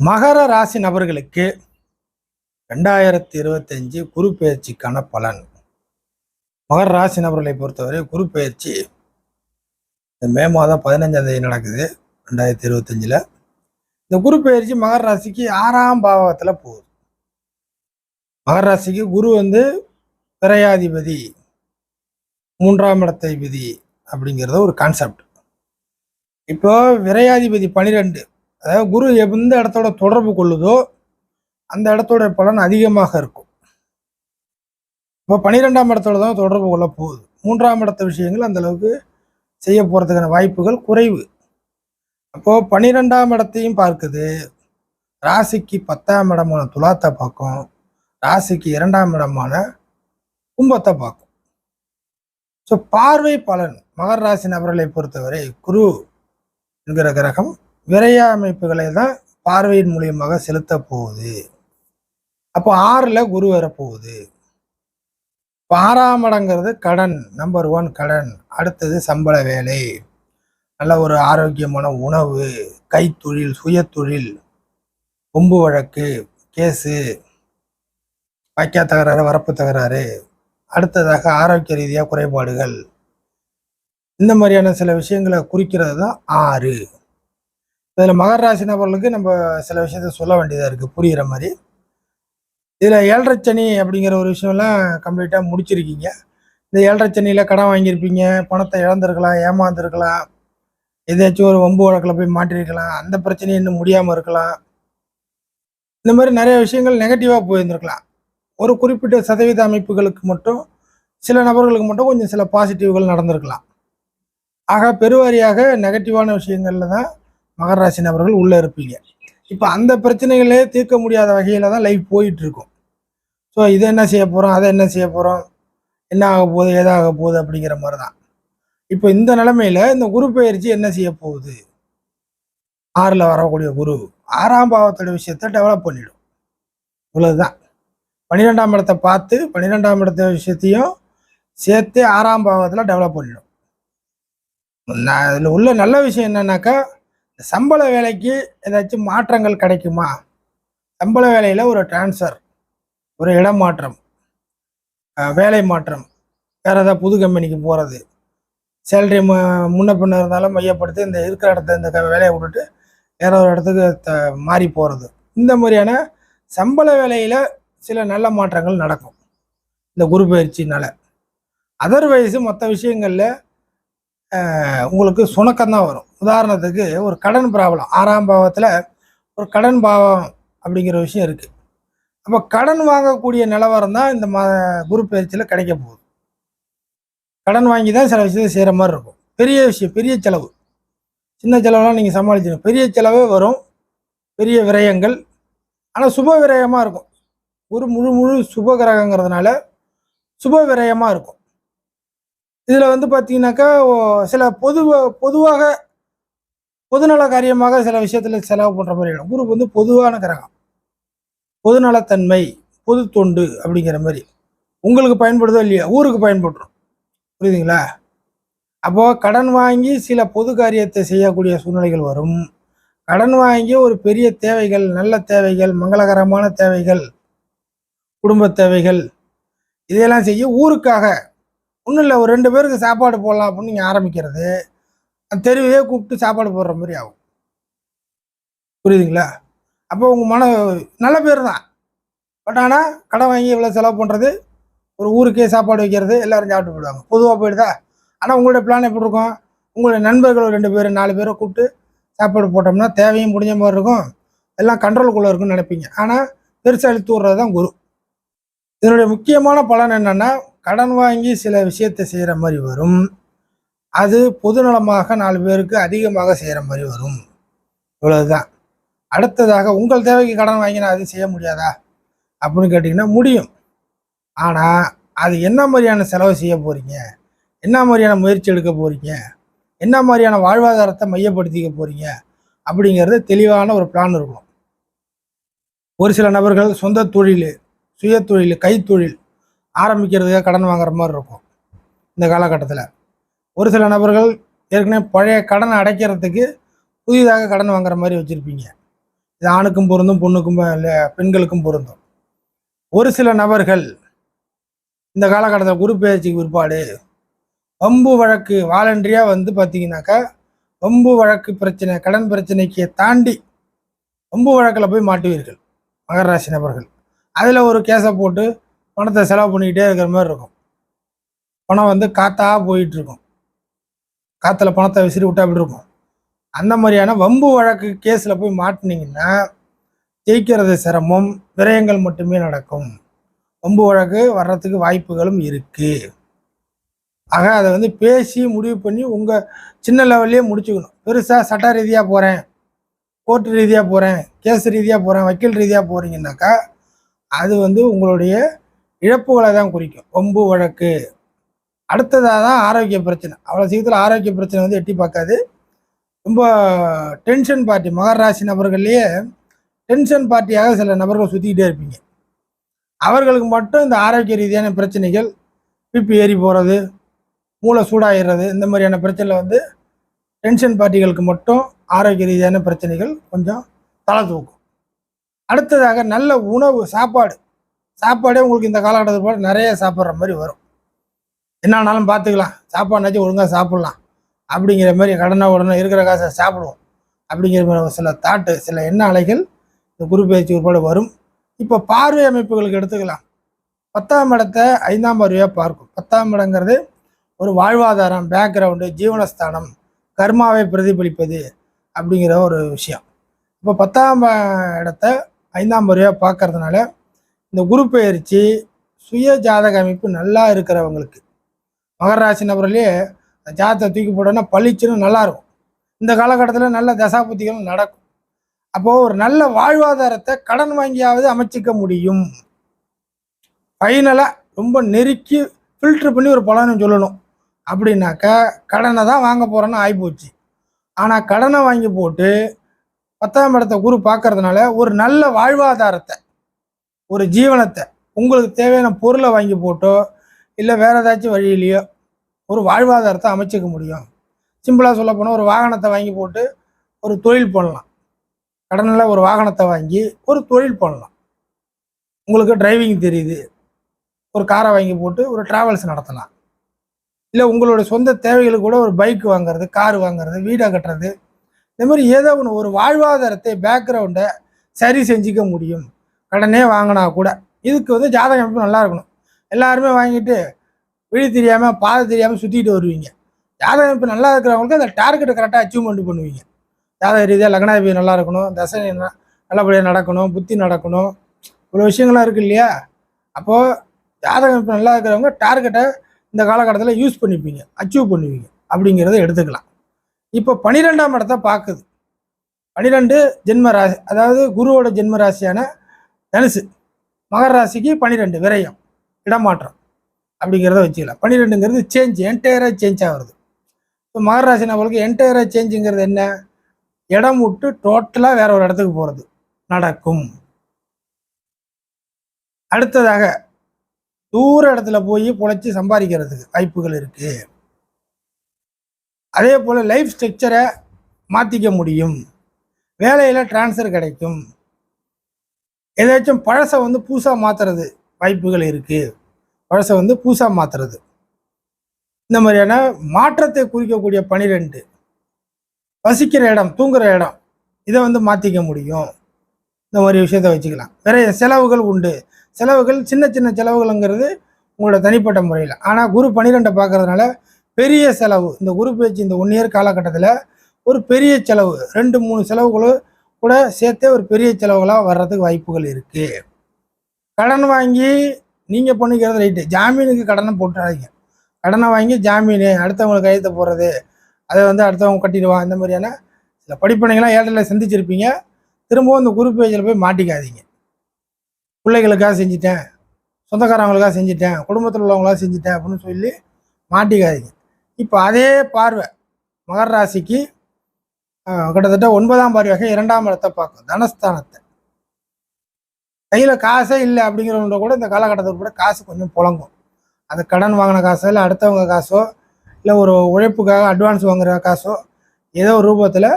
மகர ராசி நபர்களுக்கு ரெண்டாயிரத்தி இருபத்தஞ்சு குரு பயிற்சிக்கான பலன். மகர ராசி நபர்களை பொறுத்தவரை குரு பயிற்சி இந்த மே மாதம் பதினஞ்சாம் தேதி நடக்குது ரெண்டாயிரத்தி இருபத்தஞ்சில் இந்த குரு பயிற்சி மகர ராசிக்கு ஆறாம் பாவத்தில் போகுது. மகர ராசிக்கு குரு வந்து விரையாதிபதி மூன்றாம் இடத்தை விதி அப்படிங்கிறது ஒரு கான்செப்ட் இப்போ விரையாதிபதி பனிரெண்டு அதாவது குரு எந்த இடத்தோட தொடர்பு கொள்ளுதோ அந்த இடத்தோட பலன் அதிகமாக இருக்கும். இப்போ பன்னிரெண்டாம் இடத்தோட தான் தொடர்பு கொள்ள போகுது. மூன்றாம் இடத்த விஷயங்கள் அந்த அளவுக்கு செய்ய போகிறதுக்கான வாய்ப்புகள் குறைவு. அப்போது பன்னிரெண்டாம் இடத்தையும் பார்க்குது. ராசிக்கு பத்தாம் இடமான துலாத்தை பார்க்கும். ராசிக்கு இரண்டாம் இடமான கும்பத்தை பார்க்கும். ஸோ பார்வை பலன் மகர ராசி நபர்களை பொறுத்தவரை குரு என்கிற கிரகம் விரைய அமைப்புகளை தான் பார்வையின் மூலியமாக செலுத்த போகுது. அப்போ ஆறில் குரு வரப்போகுது. இப்போ ஆறாம் இடங்கிறது கடன் நம்பர் ஒன் கடன். அடுத்தது சம்பள வேலை. நல்ல ஒரு ஆரோக்கியமான உணவு கைத்தொழில் சுயத்தொழில் கொம்பு வழக்கு கேஸு வைக்கா தகராறு வரப்பு தகராறு. அடுத்ததாக ஆரோக்கிய ரீதியாக குறைபாடுகள். இந்த மாதிரியான சில விஷயங்களை குறிக்கிறது தான் ஆறு. இதில் மகர ராசி நபர்களுக்கு நம்ம சில விஷயத்த சொல்ல வேண்டியதாக இருக்குது புரிகிற மாதிரி. இதில் ஏழரை சனி அப்படிங்கிற ஒரு விஷயம்லாம் கம்ப்ளீட்டாக முடிச்சிருக்கீங்க. இந்த ஏழரை சனியில் கடன் வாங்கியிருப்பீங்க பணத்தை இழந்திருக்கலாம் ஏமாந்துருக்கலாம். ஏதாச்சும் ஒரு வம்பு வழக்கில் போய் மாட்டிருக்கலாம். அந்த பிரச்சனை இன்னும் முடியாமல் இருக்கலாம். இந்த மாதிரி நிறைய விஷயங்கள் நெகட்டிவாக போயிருந்துருக்கலாம். ஒரு குறிப்பிட்ட சதவீத அமைப்புகளுக்கு மட்டும் சில நபர்களுக்கு மட்டும் கொஞ்சம் சில பாசிட்டிவ்கள் நடந்திருக்கலாம். ஆக பெருவாரியாக நெகட்டிவான விஷயங்களில் தான் மகர ராசி நபர்கள் உள்ளே இருப்பீங்க. இப்போ அந்த பிரச்சனைகளே தீர்க்க முடியாத வகையில் தான் லைஃப் போயிட்டு இருக்கும் ஸோ இதை என்ன செய்ய போகிறோம் அதை என்ன செய்ய போகிறோம் என்ன ஆக போகுது? ஏதாக போகுது? அப்படிங்கிற மாதிரி தான் இப்போ இந்த நிலமையில இந்த குரு பயிற்சி என்ன செய்ய போகுது? ஆறில் வரக்கூடிய குரு ஆறாம் பாவத்தோட விஷயத்த டெவலப் பண்ணிடும். இவ்வளவுதான். பன்னிரெண்டாம் இடத்தை பார்த்து பன்னிரெண்டாம் இடத்த விஷயத்தையும் சேர்த்து ஆறாம் பாவத்தில் டெவலப் பண்ணிடும். நான் இதில் உள்ள நல்ல விஷயம் என்னன்னாக்கா சம்பள வேலைக்கு ஏதாச்சும் மாற்றங்கள் கிடைக்குமா? சம்பள வேலையில் ஒரு டிரான்ஸ்ஃபர் ஒரு இடம் மாற்றம் வேலை மாற்றம் வேறு ஏதாவது புது கம்பெனிக்கு போகிறது சேலரி மு முன்ன பின்ன இருந்தாலும் மையப்படுத்தி இந்த இருக்கிற இடத்த இந்த க- வேலையை விட்டுட்டு வேற ஒரு இடத்துக்கு த மாறி போகிறது இந்த மாதிரியான சம்பள வேலையில் சில நல்ல மாற்றங்கள் நடக்கும். இந்த குரு பயிற்சினால அதர்வைஸ் மற்ற விஷயங்களில் உங்களுக்கு சுணக்கம் தான் வரும். உதாரணத்துக்கு ஒரு கடன் ப்ராப்ளம். ஆறாம் பாவத்தில் ஒரு கடன் பாவம் அப்படிங்கிற விஷயம் இருக்குது அப்போ கடன் வாங்கக்கூடிய நிலவரம் தான் இந்த மா குரு பயிற்சியில் கிடைக்க போகுது. கடன் வாங்கி தான் சில விஷயத்தை செய்கிற மாதிரி இருக்கும். பெரிய விஷயம் பெரிய செலவு. சின்ன செலவெல்லாம் நீங்கள் சமாளிச்சிடும் பெரிய செலவே வரும். பெரிய விரயங்கள். ஆனால் சுப விரயமாக இருக்கும். ஒரு முழு முழு சுப கிரகங்கிறதுனால சுப விரயமாக இருக்கும். இதில் வந்து பார்த்தீங்கன்னாக்கா ஓ- சில பொது பொதுவாக பொதுநல காரியமாக சில விஷயத்தில் செலவு பண்ணுற மாதிரி இருக்கும். குரு வந்து பொதுவான கிரகம். பொதுநலத்தன்மை பொது தொண்டு அப்படிங்கிற மாதிரி. உங்களுக்கு பயன்படுதோ இல்லையா ஊருக்கு பயன்படுறோம். புரியுதுங்களா? அப்போது கடன் வாங்கி சில பொது காரியத்தை செய்யக்கூடிய சூழ்நிலைகள் வரும். கடன் வாங்கி ஒரு பெரிய தேவைகள் நல்ல தேவைகள் மங்களகரமான தேவைகள் குடும்ப தேவைகள் இதையெல்லாம் செய்ய ஊருக்காக ஒன்றும் இல்லை ஒரு ரெண்டு பேருக்கு சாப்பாடு போடலாம் அப்படின்னு நீங்கள் ஆரம்பிக்கிறது. அந்த கூப்பிட்டு சாப்பாடு போடுற மாதிரி ஆகும். புரியுதுங்களா? அப்போ உங்கள் மன நல்ல பேர் தான். பட் ஆனால் கடன் வாங்கி இவ்வளோ செலவு பண்ணுறது ஒரு ஊருக்கே சாப்பாடு வைக்கிறது எல்லோரும் சாப்பிட்டு போயிடுவாங்க. பொதுவாக போயிடுதா? ஆனால் உங்களுடைய பிளான் எப்படி இருக்கும்? உங்களுடைய நண்பர்கள் ரெண்டு பேர் நாலு பேரை கூப்பிட்டு சாப்பாடு போட்டோம்னா தேவையும் முடிஞ்ச மாதிரி இருக்கும். எல்லாம் கண்ட்ரோலுக்குள்ளே இருக்கும்னு நினைப்பீங்க. ஆனால் பெருசாக இழுத்து விடுறது தான் குரு. இதனுடைய முக்கியமான பலன் என்னென்னா கடன் வாங்கி சில விஷயத்தை செய்கிற மாதிரி வரும். அது பொதுநலமாக நாலு பேருக்கு அதிகமாக செய்கிற மாதிரி வரும். இவ்வளவுதான். அடுத்ததாக உங்கள் தேவைக்கு கடன் வாங்கினா அது செய்ய முடியாதா? அப்படின்னு கேட்டிங்கன்னா முடியும். ஆனால் அது என்ன மாதிரியான செலவு செய்ய போகிறீங்க என்ன மாதிரியான முயற்சி எடுக்க போகிறீங்க என்ன மாதிரியான வாழ்வாதாரத்தை மையப்படுத்திக்க போகிறீங்க அப்படிங்கிறது தெளிவான ஒரு பிளான் இருக்கும். ஒரு சில நபர்கள் சொந்த தொழில் சுய தொழில் கைத்தொழில் ஆரம்பிக்கிறதுக்காக கடன் வாங்குற மாதிரி இருக்கும் இந்த காலகட்டத்தில். ஒரு சில நபர்கள் ஏற்கனவே பழைய கடனை அடைக்கிறதுக்கு புதிதாக கடன் வாங்குற மாதிரி வச்சுருப்பீங்க. இது ஆணுக்கும் பொருந்தும் பொண்ணுக்கும் பெண்களுக்கும் பொருந்தும். ஒரு சில நபர்கள் இந்த காலகட்டத்தில் குரு பெயர்ச்சிக்கு பிற்பாடு வம்பு வழக்கு வாலண்டரியாக வந்து பார்த்தீங்கன்னாக்கா வம்பு வழக்கு பிரச்சனை கடன் பிரச்சனைக்கு தாண்டி வம்பு வழக்கில் போய் மாட்டுவீர்கள். மகர ராசி நபர்கள். அதில் ஒரு கேஸை போட்டு பணத்தை செலவு பண்ணிக்கிட்டே இருக்கிற மாதிரி இருக்கும். பணம் வந்து காத்தா போயிட்டு இருக்கும் காற்றுல பணத்தை விசிறி விட்டா அப்படி இருக்கும்? அந்த மாதிரியான வம்பு வழக்கு கேஸில் போய் மாட்டினீங்கன்னா ஜெயிக்கிறது சிரமம் விரயங்கள் மட்டுமே நடக்கும். வம்பு வழக்கு வர்றதுக்கு வாய்ப்புகளும் இருக்குது ஆக அதை வந்து பேசி முடிவு பண்ணி உங்கள் சின்ன லெவல்லே முடிச்சுக்கணும். பெருசாக சட்ட ரீதியாக போகிறேன் கோர்ட் ரீதியாக போகிறேன் கேஸ் ரீதியாக போகிறேன் வக்கீல் ரீதியாக போகிறீங்கன்னாக்கா அது வந்து உங்களுடைய இழப்புகளை தான் குறிக்கும். ஒம்பு வழக்கு. அடுத்ததாக தான் ஆரோக்கிய பிரச்சனை. அவ்வளோ சீக்கிரத்தில் ஆரோக்கிய பிரச்சனை வந்து எட்டி பார்க்காது. ரொம்ப டென்ஷன் பார்ட்டி மகர ராசி நபர்கள்லேயே டென்ஷன் பார்ட்டியாக சில நபர்கள் சுற்றிக்கிட்டே இருப்பீங்க. அவர்களுக்கு மட்டும் இந்த ஆரோக்கிய ரீதியான பிரச்சனைகள் பிபி ஏறி போகிறது மூளை சூடாகிறது இந்த மாதிரியான பிரச்சனை வந்து டென்ஷன் பார்ட்டிகளுக்கு மட்டும் ஆரோக்கிய ரீதியான பிரச்சனைகள் கொஞ்சம் தலை தூக்கும். அடுத்ததாக நல்ல உணவு சாப்பாடு. சாப்பாடே உங்களுக்கு இந்த காலகட்டத்தில் போல நிறைய சாப்பிட்ற மாதிரி வரும். என்னன்னாலும் பார்த்துக்கலாம். சாப்பாடுனாச்சும் ஒழுங்காக சாப்பிட்லாம். அப்படிங்கிற மாதிரி கடனை உடனே இருக்கிற காசை சாப்பிடுவோம். அப்படிங்கிற மாதிரி சில தாட்டு சில எண்ண அலைகள் இந்த குரு பயிற்சி உட்பட வரும். இப்போ பார்வை அமைப்புகளுக்கு எடுத்துக்கலாம். பத்தாம் இடத்தை ஐந்தாம் பார்வையாக பார்க்கும். பத்தாம் இடங்கிறது ஒரு வாழ்வாதாரம் பேக்ரவுண்டு ஜீவனஸ்தானம் கர்மாவை பிரதிபலிப்பது அப்படிங்கிற ஒரு விஷயம். இப்போ பத்தாம் இடத்த ஐந்தாம் பார்வையாக பார்க்கறதுனால இந்த குரு பெயர்ச்சி சுய ஜாதக அமைப்பு நல்லா இருக்கிறவங்களுக்கு. மகர ராசி நபர்லேயே ஜாதத்தை தூக்கி போட்டோன்னா பளிச்சுன்னு நல்லா இருக்கும் இந்த காலகட்டத்தில் நல்ல தசாபுத்திகளும் நடக்கும். அப்போது ஒரு நல்ல வாழ்வாதாரத்தை கடன் வாங்கியாவது அமைச்சிக்க முடியும். ஃபைனலாக ரொம்ப நெருக்கி ஃபில்ட்ரு பண்ணி ஒரு பலனும் சொல்லணும். அப்படின்னாக்கா கடனை தான் வாங்க போகிறோன்னு ஆகிப்போச்சு ஆனால் கடனை வாங்கி போட்டு பத்தாம் இடத்த குரு பார்க்கறதுனால ஒரு நல்ல வாழ்வாதாரத்தை ஒரு ஜீவனத்தை உங்களுக்கு தேவையான பொருளை வாங்கி போட்டோ இல்லை வேறு ஏதாச்சும் வழியிலையோ ஒரு வாழ்வாதாரத்தை அமைச்சிக்க முடியும். சிம்பிளாக சொல்ல போனால் ஒரு வாகனத்தை வாங்கி போட்டு ஒரு தொழில் பண்ணலாம் கடனில் ஒரு வாகனத்தை வாங்கி ஒரு தொழில் பண்ணலாம் உங்களுக்கு டிரைவிங் தெரியுது. ஒரு காரை வாங்கி போட்டு ஒரு டிராவல்ஸ் நடத்தலாம். இல்லை உங்களோட சொந்த தேவைகளுக்கு கூட ஒரு பைக் வாங்குறது கார் வாங்குறது வீடை கட்டுறது. இந்த மாதிரி ஏதோ ஒன்று ஒரு வாழ்வாதாரத்தை பேக்ரவுண்டை சரி செஞ்சுக்க முடியும். கடனே வாங்கினா கூட இதுக்கு வந்து ஜாதக அமைப்பு நல்லா இருக்கணும்? எல்லாருமே வாங்கிட்டு விழி தெரியாமல் பாதை தெரியாமல் சுற்றிட்டு வருவீங்க. ஜாதக அமைப்பு நல்லா இருக்கிறவங்களுக்கு அந்த டார்கெட்டை கரெக்டாக அச்சீவ்மெண்ட் பண்ணுவீங்க. ஜாதக ரீதியாக லக்னாதிபதி நல்லா இருக்கணும் தசை நல்லபடியாக நடக்கணும் புத்தி நடக்கணும். இவ்வளோ விஷயங்கள்லாம் இருக்கு இல்லையா? அப்போது ஜாதக அமைப்பு நல்லா இருக்கிறவங்க டார்கெட்டை இந்த காலகட்டத்தில் யூஸ் பண்ணிப்பீங்க அச்சீவ் பண்ணுவீங்க. அப்படிங்கிறத எடுத்துக்கலாம். இப்போ பன்னிரெண்டாம் இடத்த பார்க்குது. பன்னிரெண்டு ஜென்ம ராசி அதாவது குருவோட ஜென்ம ராசியான தனுசு. மகர ராசிக்கு பன்னிரெண்டு விரயம் இடமாற்றம் அப்படிங்கிறத வச்சுக்கலாம். பன்னிரெண்டுங்கிறது சேஞ்ச் என்டையராக சேஞ்ச் ஆகுறது இப்போ மகர ராசி நம்மளுக்கு என்டையராக சேஞ்சுங்கிறது என்ன? இடம் விட்டு டோட்டலாக வேற ஒரு இடத்துக்கு போகிறது நடக்கும். அடுத்ததாக தூர இடத்துல போய் பொழைச்சி சம்பாதிக்கிறதுக்கு வாய்ப்புகள் இருக்கு. அதே போல் லைஃப் ஸ்ட்ரக்சரை மாற்றிக்க முடியும். வேலையில் ட்ரான்ஸ்ஃபர் கிடைக்கும். ஏதாச்சும் பழசை வந்து புதுசாக மாற்றுறது வாய்ப்புகள் இருக்குது பழசை வந்து புதுசாக மாற்றுறது இந்த மாதிரியான மாற்றத்தை குறிக்கக்கூடிய பனிரெண்டு. வசிக்கிற இடம் தூங்குற இடம் இதை வந்து மாற்றிக்க முடியும். இந்த மாதிரி விஷயத்த வச்சுக்கலாம். நிறைய செலவுகள் உண்டு. செலவுகள் சின்ன சின்ன செலவுகள்ங்கிறது உங்களோட தனிப்பட்ட முறையில். ஆனால் குரு பன்னிரெண்டை பார்க்கறதுனால பெரிய செலவு இந்த குரு பேச்சு இந்த ஒன் இயர் காலகட்டத்தில் ஒரு பெரிய செலவு ரெண்டு மூணு செலவுகளும் கூட சேர்த்தே ஒரு பெரிய செலவுகளாக வர்றதுக்கு வாய்ப்புகள் இருக்குது கடன் வாங்கி நீங்கள் பண்ணிக்கிறது ரைட்டு ஜாமீனுக்கு கடனை போட்டுறாதீங்க. கடனை வாங்கி ஜாமீன் அடுத்தவங்களுக்கு கையெழுத்து போடுறது அதை வந்து அடுத்தவங்க கட்டிடுவான் இந்த மாதிரியான சில படிப்பனைகள்லாம் ஏழையில் சந்திச்சிருப்பீங்க. திரும்பவும் இந்த குரு பேஜில் போய் மாட்டிக்காதீங்க. பிள்ளைகளுக்காக செஞ்சிட்டேன் சொந்தக்காரங்களுக்காக செஞ்சிட்டேன் குடும்பத்தில் உள்ளவங்களாக செஞ்சிட்டேன் அப்படின்னு சொல்லி மாட்டிக்காதீங்க. இப்போ அதே பார்வை மகர ராசிக்கு கிட்டத்தட்ட ஒன்பதாம் பார்வையாக இரண்டாம் இடத்தை பார்க்கும். தனஸ்தானத்தை. கையில் காசே இல்லை அப்படிங்கிறவங்க கூட இந்த காலகட்டத்தில் கூட காசு கொஞ்சம் புழங்கும். அது கடன் வாங்கின காசோ இல்லை அடுத்தவங்க காசோ இல்லை ஒரு உழைப்புக்காக அட்வான்ஸ் வாங்குற காசோ ஏதோ ஒரு ரூபத்தில்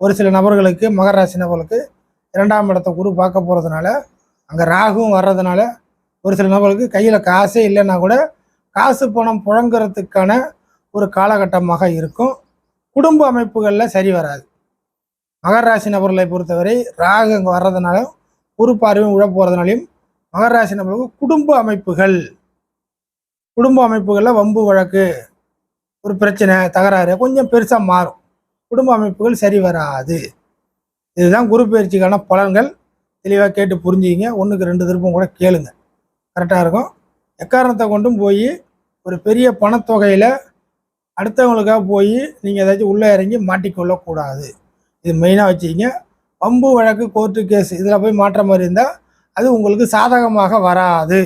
ஒரு சில நபர்களுக்கு மகர ராசி நபர்களுக்கு இரண்டாம் இடத்த குரு பார்க்க போகிறதுனால அங்கே ராகுவும் வர்றதுனால ஒரு சில நபர்களுக்கு கையில் காசே இல்லைன்னா கூட காசு பணம் புழங்குறதுக்கான ஒரு காலகட்டமாக இருக்கும். குடும்ப அமைப்புகளில் சரி வராது. மகர ராசி நபர்களை பொறுத்தவரை ராகு அங்கே வர்றதுனாலும் உறுப்பார்வையும் உழப்பு போகிறதுனாலையும் மகர ராசி நபர்களுக்கு குடும்ப அமைப்புகள். குடும்ப அமைப்புகளில் வம்பு வழக்கு ஒரு பிரச்சனை தகராறு கொஞ்சம் பெருசாக மாறும். குடும்ப அமைப்புகள் சரி வராது. இதுதான் குரு பயிற்சிக்கான பலன்கள். தெளிவாக கேட்டு புரிஞ்சுக்கிங்க. ஒன்றுக்கு ரெண்டு திருப்பம் கூட கேளுங்க. கரெக்டாக இருக்கும். எக்காரணத்தை கொண்டும் போய் ஒரு பெரிய பணத்தொகையில் அடுத்தவங்களுக்காக போய் நீங்கள் ஏதாச்சும் உள்ளே இறங்கி மாட்டிக்கொள்ளக்கூடாது. இது மெயினாக வச்சுக்கிங்க. பம்பு வழக்கு கோர்ட்டு கேஸ் இதில் போய் மாற்ற மாதிரி இருந்தால் அது உங்களுக்கு சாதகமாக வராது.